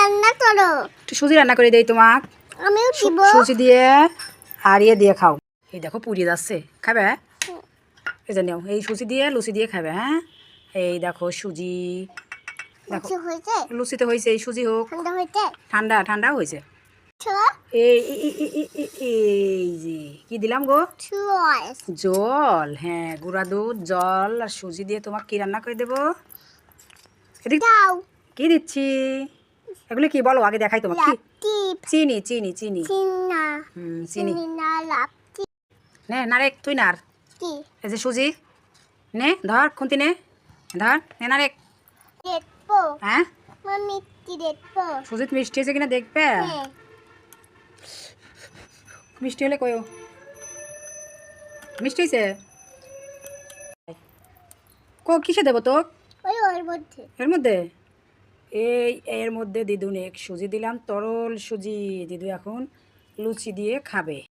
রান্না করো। একটু সুজি রান্না করে দেই তোমাক। আমিও সু- দিব। সুজি দিয়ে আর ইয়ে দিয়ে খাও। এই দেখো পুড়িয়ে যাচ্ছে। খাবে? এই যে নাও এই সুজি দিয়ে লুচি দিয়ে খাবে হ্যাঁ? এই দেখো সুজি। দেখো লুচিতে হয়েছে? এই সুজি হোক। ঠান্ডা ঠান্ডা ঠান্ডা হয়েছে। এই যে কি দিলাম গো? জল। হ্যাঁ গুঁড়া দুধ জল আর সুজি দিয়ে তোমার কি রান্না করে দেবো? কি দিচ্ছি? এগুলো কি বলো? আগে দেখাই তোমার কি? চিনি চিনি চিনি। চিনি। চিনি। নে নারেক তুই নার। এই যে সুজি। নে ধর খুন্তি নে। ধর নে দেখব। হ্যাঁ? সুজিত মিষ্টি হয়েছে কিনা দেখবে? হ্যাঁ। মিষ্টি হলে কয়ো মিষ্টি হয়েছে? কো কিসে দেবো তো ওই ওর মধ্যে। এর মধ্যে? এই এর মধ্যে দিদুন এক সুজি দিলাম তরল সুজি। দিদু এখন লুচি দিয়ে খাবে।